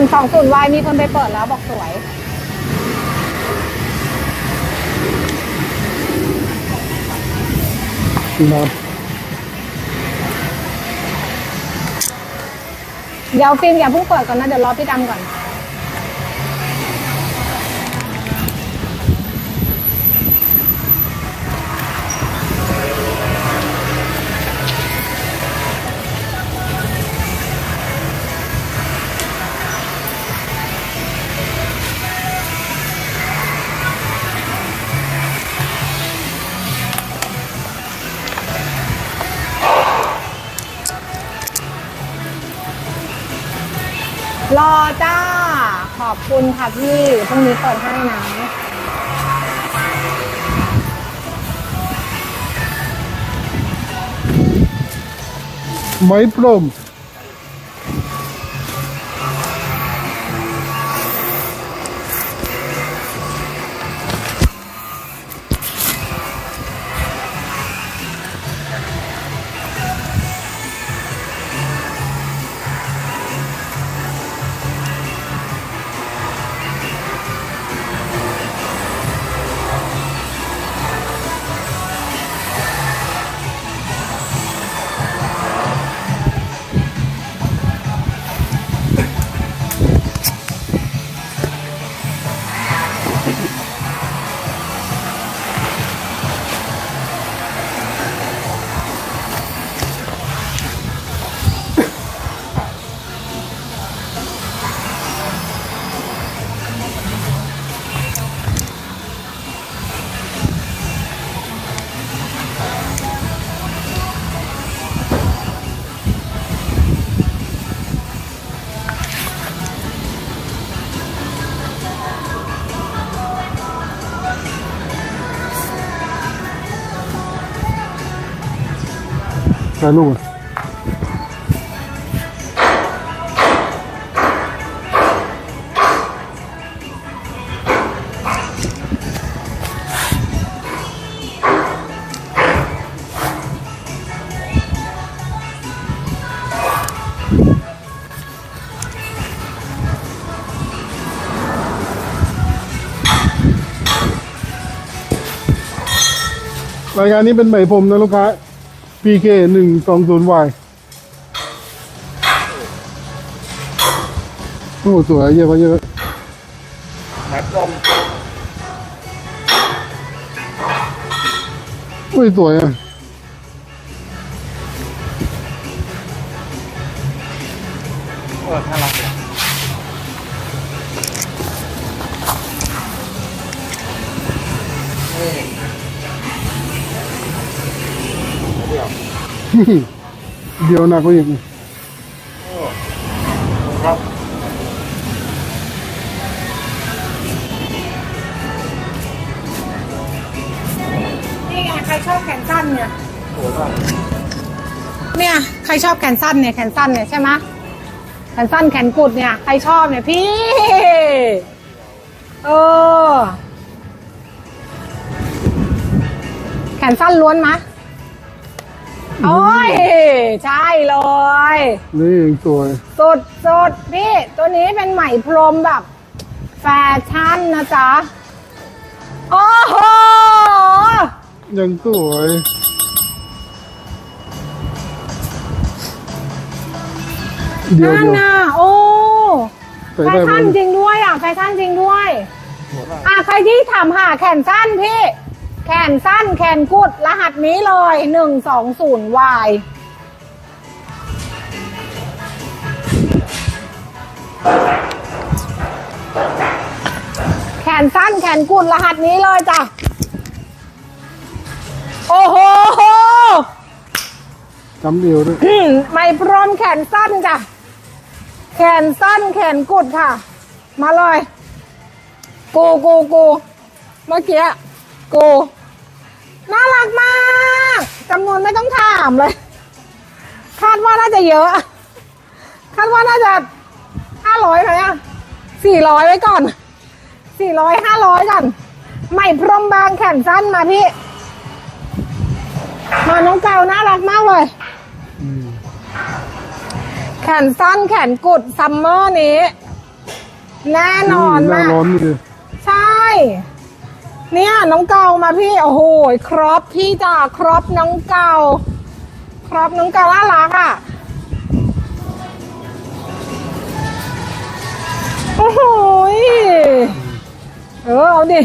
นึ่งสองศูนย์วายมีคนไปเปิดแล้วบอกสวยครับเดี๋ยวฟิล์มอย่าเพิ่งเปิดก่อนนะ เดี๋ยวรอพี่ดำก่อน รอจ้า ขอบคุณค่ะพี่พรุ่งนี้เปิดให้นะไม้ รมถ่ายรูปก่อนรายการนี้เป็นไหมพรมนะลูกค้า PK หนึ่งสองศูนย์ Y โอ้สวยเยอะกว่าเยอะแมทลมอุ้ยสวยอะเออน่ารัก เลยนี่เดี๋ยวเดียวหนักกว่าอีกครับนี่ไงใครชอบแขนสั้นเนี่ยสวยมากเนี่ยใครชอบแขนสั้นเนี่ยแขนสั้นเนี่ยใช่ไหมแขนสั้นแขนกุดเนี่ยใครชอบเนี่ยพี่เออแขนสั้นล้วนมะ โอ้ย ใช่เลย นี่ยังสวยสุดสุดพี่ ตัวนี้เป็นไหมพรมแบบ แฟชั่นนะจ๊ะ โอ้โห ยังสวยเดียวนั่นเดียวน่ะโอ้ ใส่แฟได้ไหมชั่นจริงด้วยอะ แฟชั่นจริงด้วย อะ ใครที่ถามหาแขนสั้นพี่ แขนสั้นแขนกุดรหัสนี้เลยหนึ่งสองศูนย์วายแขนสั้นแขนกุดรหัสนี้เลยจ้ะ โอ้โหจำเดียวด้วยอืมไม่พร้อมแขนสั้นจ้ะ แขนสั้นแขนกุดค่ะ มาเลย กูกูกูเมื่อกี้กู น่ารักมากจำนวนไม่ต้องถามเลย คาดว่าน่าจะเยอะ คาดว่าน่าจะห้าร้อยไหมอะสี่ร้อยไว้ก่อนสี่ร้อยห้าร้อยก่อนไม่พรมบางแขนสั้นมาพี่ มาน้องเกาน่ารักมากเลยอืมแขนสั้นแขนกุดซัมเมอร์นี้ แน่นอนหน้าแม่ร้อนนี่เลยใช่ เนี่ยน้องเกามาพี่โอ้โหครอปพี่จ้าครอปน้องเกาครอปน้องเกาน่ารักอะโอ้โหเออเอาดิ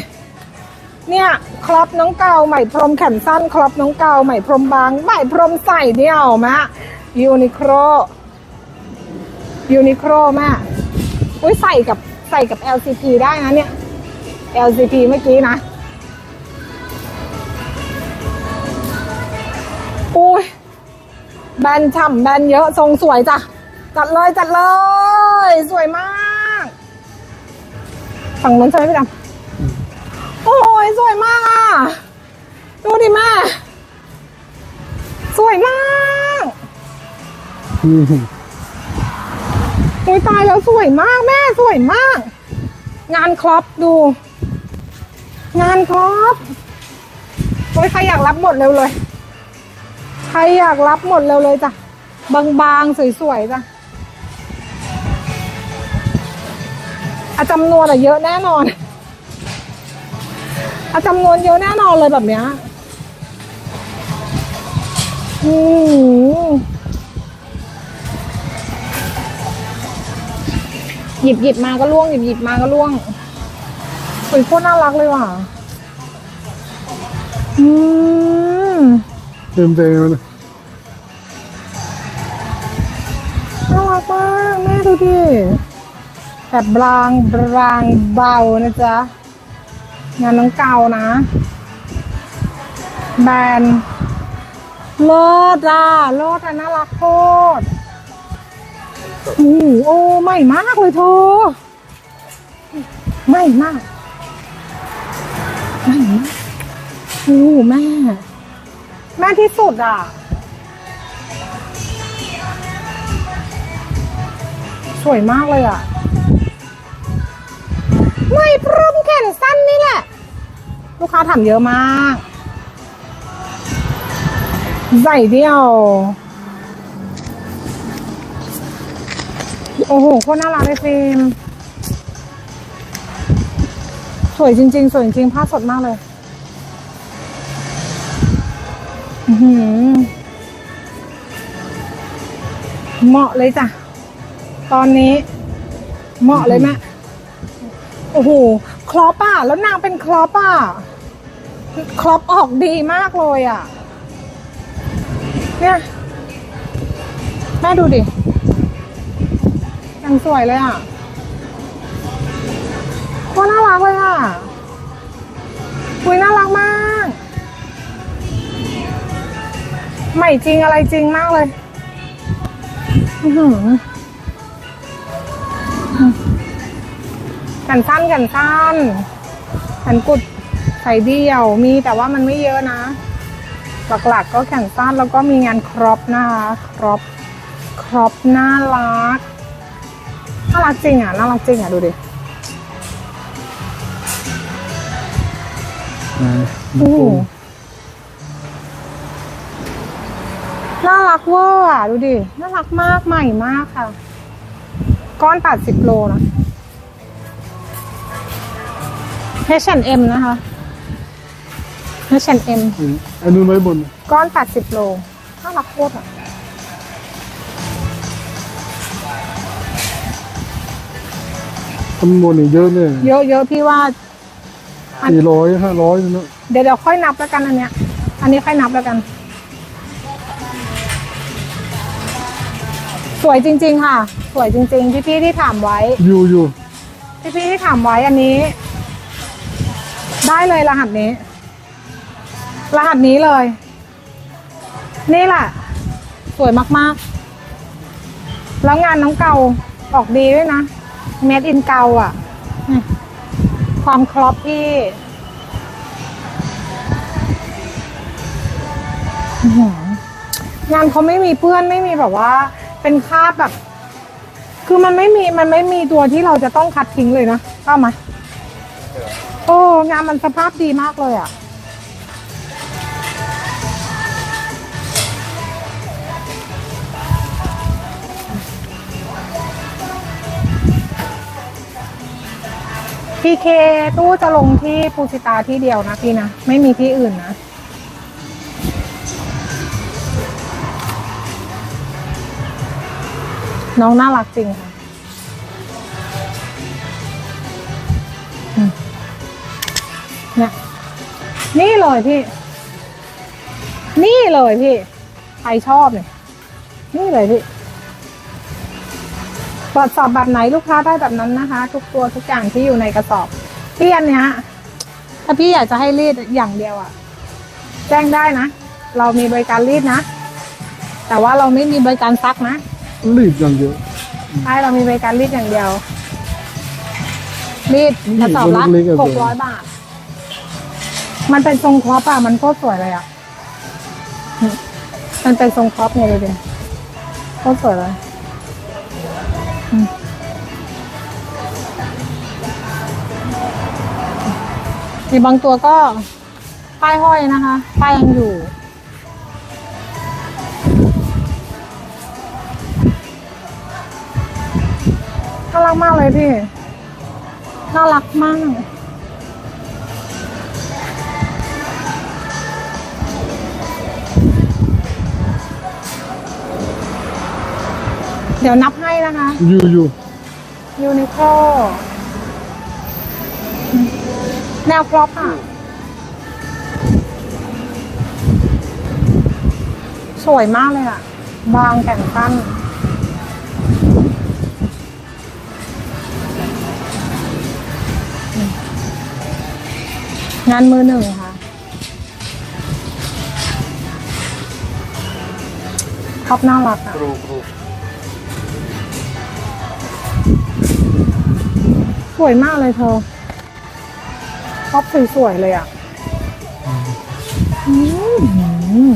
เนี่ยครอปน้องเกาใหม่พรมแขนสั้นครอปน้องเกาใหม่พรมบางใหม่พรมใส่เดี่ยวมะยูนิโครยูนิโครแม่อุ้ยใส่กับใส่กับ LCP ได้นะเนี่ย LCP เมื่อกี้นะ อุ้ยแบนฉ่ำแบนเยอะทรงสวยจ้ะ จัดเลยจัดเลย สวยมาก ฝั่งนู้นใช่ไหมพี่ดำโอ้ยสวยมากอะ ดูดิแม่ สวยมากนี่อุ้ยตายแล้วสวยมากแม่สวยมาก งานครอปดู งานครอปโอ้ยใครอยากรับหมดเร็วเลยใค รอยากรับหมดเร็วเลยจ้ะ บางๆ สวยๆจ้ะอะจำนวนอะเยอะแน่นอนอะจำนวนเยอะแน่นอนเลยแบบเนี้ยอืมหยิบหยิบมาก็ล่วงหยิบหยิบมาก็ล่วงอุ้ยโคตรน่ารักเลยว่ะ อืม เต็มเต็มเลยน่ารักมากแม่ดูดิแบบบางบางเบานะจ๊ะ งานน้องเก่านะ แบรนด์เลิศอะเลิศอะน่ารักโคตรโอ้โอ้ใหม่มากเลยเธอใหม่มากใหม่มากโอ้แม่ แม่ที่สุดอะ สวยมากเลยอะ ไม่พรมแขนสั้นนี่แหละ ลูกค้าถามเยอะมาก ใส่เดียว โอ้โหคตรน่ารักเลยฟิล์มสวยจริง ๆ สวยจริงๆผ้าสดมากเลย เหมาะเลยจ้ะ ตอนนี้ เหมาะเลยแม่โอ้โหครอปอะ แล้วนางเป็นครอปอะครอปออกดีมากเลยอะ เนี่ยแม่ดูดิยังสวยเลยอะโคตรน่ารักเลยอะคุยน่ารักมาก ใหม่จริงอะไรจริงมากเลยอื้อหือกันสั้นกันสั้นกันกุดใส่เดี่ยวมีแต่ว่ามันไม่เยอะนะ หลักๆก็แขนสั้นแล้วก็มีงานครอปนะคะครอปครอปน่ารักน่ารักจริงอะน่ารักจริงอะดูดิอ่าโอ้ รักเวอร์อะ ดูดิ น่ารักมากใหม่มากค่ะ ก้อน80โลนะ H&M นะคะ H&M อันนู้นไว้บน ก้อน80โล น่ารักโคตรอะ จำนวนนี่เยอะเนี่ยเยอะเยอะพี่ว่า อัน สี่ร้อยห้าร้อยนะเดี๋ยวเดี๋ยวค่อยนับแล้วกันอันเนี้ย อันนี้ค่อยนับแล้วกัน สวยจริง ๆ ค่ะ สวยจริง ๆ พี่ๆที่ถามไว้ อยู่อยู่พี่ๆที่ถามไว้อันนี้ ได้เลยรหัสนี้ รหัสนี้เลย นี่แหละ สวยมากๆ แล้วงานน้องเกาออกดีด้วยนะเมดอินเกาอะนี่ความครอปที่อื้อหืองานเขาไม่มีเพื่อนไม่มีแบบว่า เป็นคราบแบบ คือมันไม่มีมันไม่มีตัวที่เราจะต้องคัดทิ้งเลยนะเข้ามาโอ้งานมันสภาพดีมากเลยอะพีเคตู้จะลงที่ปูชิตาที่เดียวนะพี่นะ ไม่มีที่อื่นนะ น้องน่ารักจริงค่ะ เนี่ย นี่เลยพี่ นี่เลยพี่ ใครชอบเนี่ย นี่เลยพี่ตรวจสอบแบบไหนลูกค้าได้แบบนั้นนะคะ ทุกตัวทุกอย่างที่อยู่ในกระสอบพี่อันเนี้ยถ้าพี่อยากจะให้รีดอย่างเดียวอะแจ้งได้นะ เรามีบริการรีดนะ แต่ว่าเราไม่มีบริการซักนะ รีบอย่างเดียวใช่เรามีบริการรีดอย่างเดียว รีดกระสอบละเล็กๆอะ หกร้อยบาท มันเป็นทรงครอปอะมันโคตรสวยเลยอะมันเป็นทรงครอปไงเลยดิโคตรสวยเลยอืมมีบางตัวก็ป้ายห้อยนะคะ ป้ายยังอยู่ รักมากเลยพี่ น่ารักมาก เดี๋ยวนับให้นะคะอยู่อยู่ยูนิโคแนวครอปอะ สวยมากเลยอะ บางแขนสั้น งานมือหนึ่งค่ะท็อปน่ารักอะ ครูครูสวยมากเลยเธอท็อปสวยๆเลยอะอืม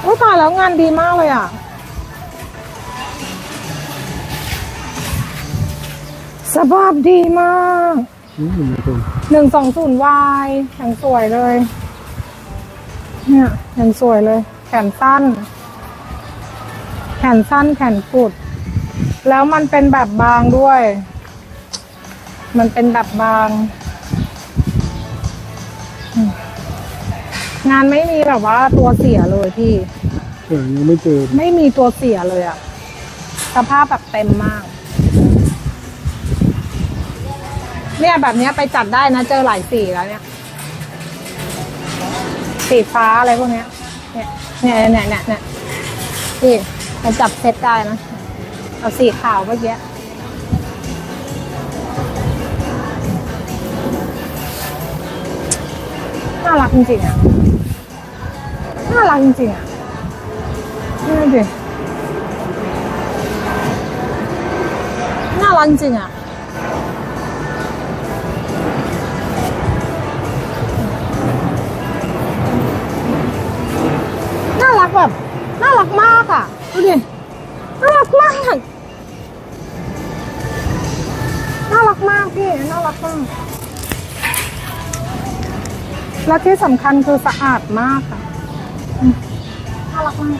โอ้ยตายแล้วงานดีมากเลยอะ สภาพดีมากอืมไม่ต้องหนึ่งสองศูนย์วายอย่างสวยเลย เนี่ยอย่างสวยเลย แขนสั้น แขนสั้นแขนกุด แล้วมันเป็นแบบบางด้วย มันเป็นแบบบางอืมงานไม่มีแบบว่าตัวเสียเลยพี่แต่ยังไม่เจอ ไม่มีตัวเสียเลยอะสภาพแบบเต็มมาก เนี่ยแบบเนี้ยไปจัดได้นะ เจอหลายสีแล้วเนี่ย สีฟ้าอะไรพวกเนี้ย เนี่ยเนี่ยเนี่ยเนี่ยเนี่ยนี่มาจับเซตได้นะ เอาสีขาวเมื่อกี้น่ารักจริงๆอะ น่ารักจริงๆอะนี่ดิน่ารักจริงๆอะ แบบน่ารักมากอะดูดิน่ารักมากน่ารักมากพี่น่ารักมากและที่สำคัญคือสะอาดมากค่ะน่ารักมาก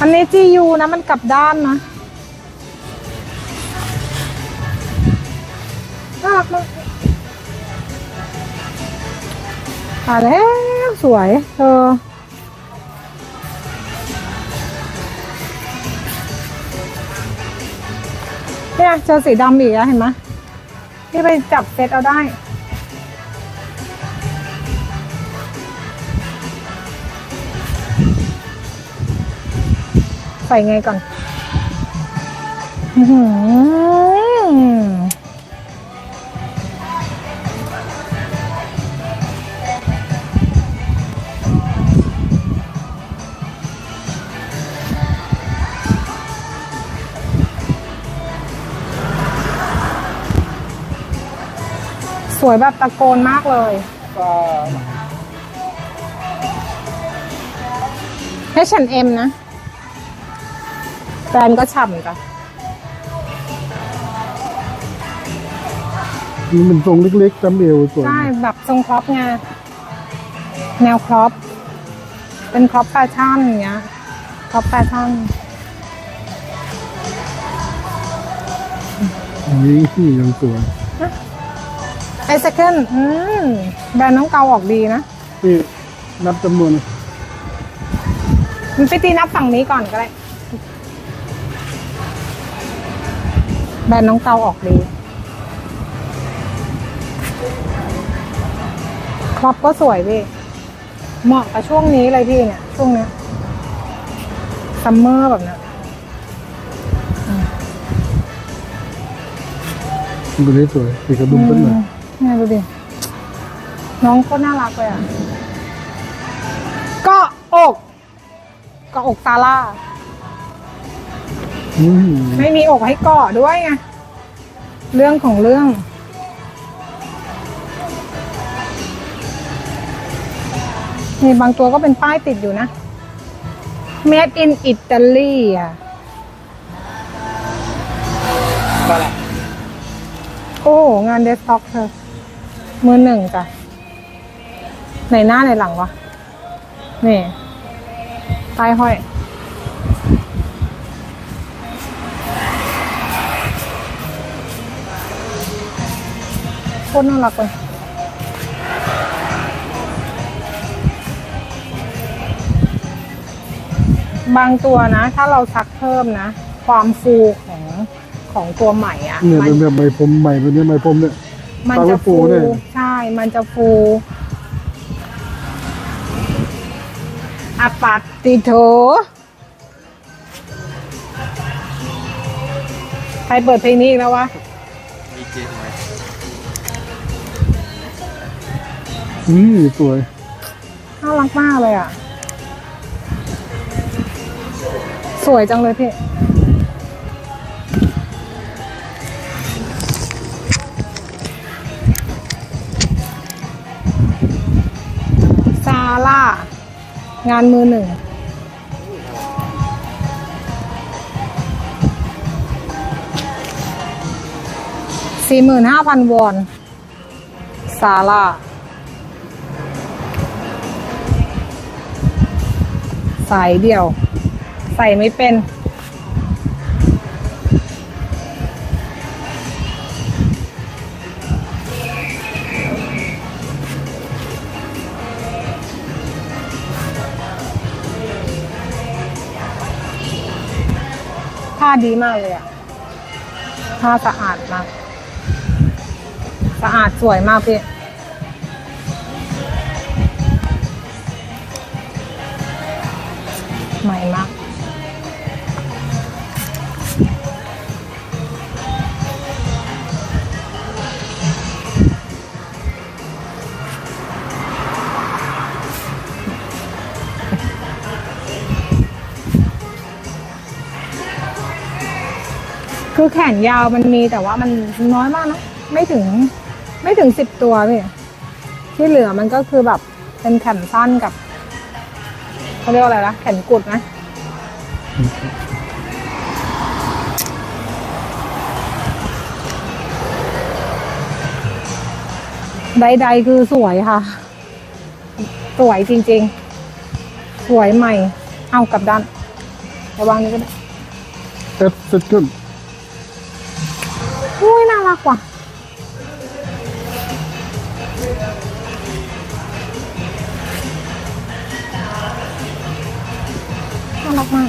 อันนี้ GU นะมันกลับด้านนะน่ารักมาก มาแล้วสวยเธอเนี่ยเจอสีดำอีกแล้วเห็นไหมที่ไปจับเซตเอาได้ ใส่ไงก่อน อื้อหือ สวยแบบตะโกนมากเลยก็ H&M นะแบรนด์ก็ฉ่ำจ้ะมันเป็นทรงเล็กๆจำเอวสวยใช่แบบทรงครอปไงแนวครอปเป็นครอปแฟชั่นอย่างเงี้ยท็อปแฟชั่นนี่ยังสวย ไอเซคันอืมแบรนด์น้องเกาออกดีนะนี่นับจำนวนมันไปตีนับฝั่งนี้ก่อนก็ได้ แบรนด์น้องเกาออกดี ครอบก็สวยพี่ เหมาะกับช่วงนี้เลยพี่เนี่ย ช่วงเนี้ยซัมเมอร์แบบเนี้ยดูได้สวยสีกระดุมต้นหน่อยอืมเนี่ยดูดิ น้องก็น่ารักเลยอะก็อกก็อกซาร่า อืมไม่มีอกให้เกาะด้วยไง เรื่องของเรื่อง นี่บางตัวก็เป็นป้ายติดอยู่นะ Made in Italy อะก็แหละโอ้ งานเดสต็อกเธอ มือหนึ่งจ้ะไหนหน้าไหนหลังวะนี่ป้ายห้อย โคตรน่ารักเลยบางตัวนะ ถ้าเราซักเพิ่มนะ ความฟูของของตัวใหม่อะเนี่ยมัเป็นแบบไหมพรมใหม่เป็นเนี่ยไหมพรมเนี่ย มันตาจะไม่ฟูฟูเนี่ยใช่ มันจะฟูอะปัตติโถใครเปิดเพลงนี้อีกแล้ววะมีเกมไหมอืมสวยน่ารักมากเลยอะ สวยจังเลยพี่ งานมือหนึ่ง สี่หมื่นห้าพันวอนซาร่าสายเดี่ยว ใส่ไม่เป็นาดีมากเลยอะผ้าสะอาดมาก สะอาดสวยมากพี่ คือแขนยาวมันมีแต่ว่ามันน้อยมากนะ ไม่ถึงไม่ถึงสิบตัวพี่ที่เหลือมันก็คือแบบเป็นแขนสั้นกับเขาเรียกว่าอะไรนะแขนกุดนะใดๆคือสวยค่ะ สวยจริงๆ สวยใหม่ เอากลับด้าน ระวังนี้ก็ได้เอฟเซ็ตขึ้น อุ้ยน่ารักว่ะน่ารักมา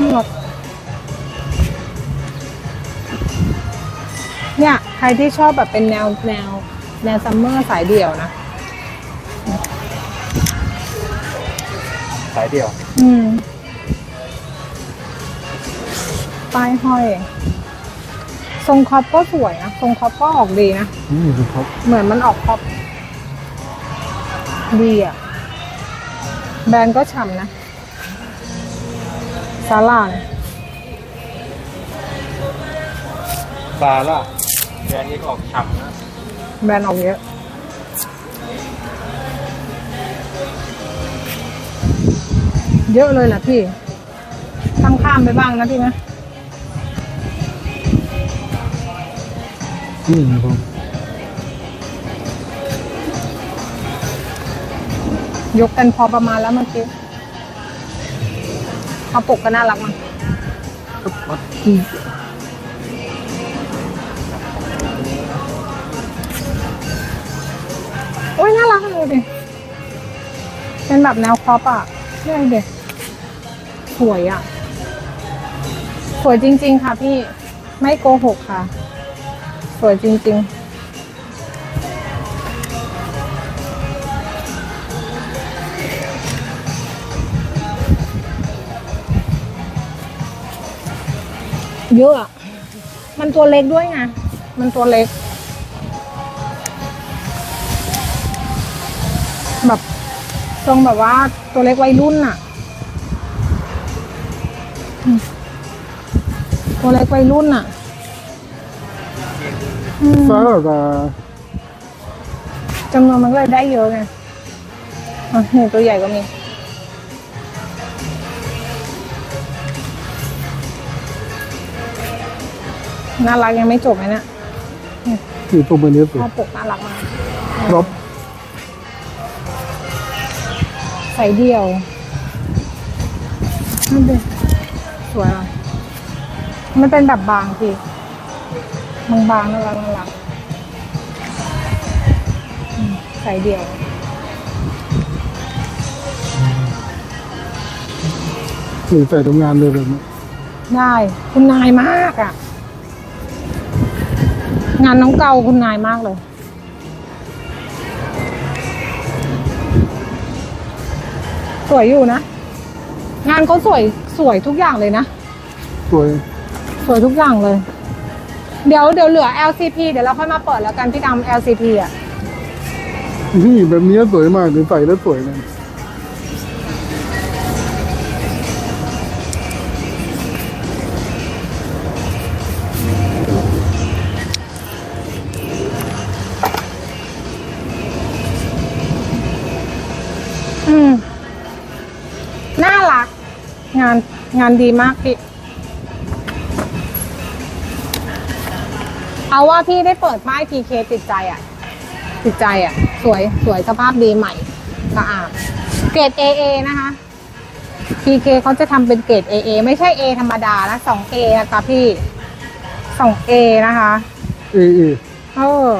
กนักเรียนญี่ปุ่นอืมเอฟเซ็ตขึ้นนี่อยู่น่ารักมากเลยอะดูดิน่ารักเนี่ย ใครที่ชอบแบบเป็นแนวแนว แนวซัมเมอร์สายเดี่ยวนะ สายเดียว อืมป้ายห้อย ทรงคอปก็สวยนะ ทรงคอปก็ออกดีนะนี่คือครับเหมือนมันออกคอปดีอะ แบรนด์ก็ฉ่ำนะ ซาร่าซาร่าแบรนด์นี้ก็ออกฉ่ำนะ แบรนด์ออกเยอะ เยอะเลยแหละพี่ข้ามข้ามไปบ้างนะพี่นะนี่นะครับยกกันพอประมาณแล้วเมื่อกี้ เอาปกก็น่ารักมั้งโอ้ยน่ารักเลยดิเป็นแบบแนวคอปอะนี่เด็กสวยอะสวยจริง ๆ ค่ะพี่ไม่โกหกค่ะ สวยจริง ๆ เยอะอะมันตัวเล็กด้วยไงมันตัวเล็ก แบบทรงแบบว่าตัวเล็กวัยรุ่นอะอืมตัวเล็กวัยรุ่นอะอืมซาลาดาจำนวนมันก็เลยได้เยอะไงอะนี่ตัวใหญ่ก็มี น่ารักยังไม่จบเลยเนี่ยนี่ตัวมันนี้สวยข้าวปกน่ารักมากครอบใส่เดี่ยวนั่นดิสวยอะมันเป็นแบบบางพี่บางๆน่ารักน่ารักอืมใส่เดี่ยวนี่ใส่ทำงานเลยแบบนี้ได้ คุณนายมากอะ งานน้องเกาคุณนายมากเลย สวยอยู่นะ งานเขาสวยสวยทุกอย่างเลยนะ สวย สวยทุกอย่างเลย เดี๋ยวเดี๋ยวเหลือ LCP เดี๋ยวเราค่อยมาเปิดแล้วกันพี่ดำ LCP อะ นี่แบบนี้สวยมากเดี๋ยวใส่แล้วสวยเลย งานงานดีมากพี่ เอาว่าพี่ได้เปิดป้าย PK ติดใจอะ ติดใจอะ สวยสวยสภาพดีใหม่สะอาดเกรด AA นะคะ PK เขาจะทำเป็นเกรด AA ไม่ใช่ A ธรรมดานะ 2A นะคะพี่ 2A นะคะ เอเอเออ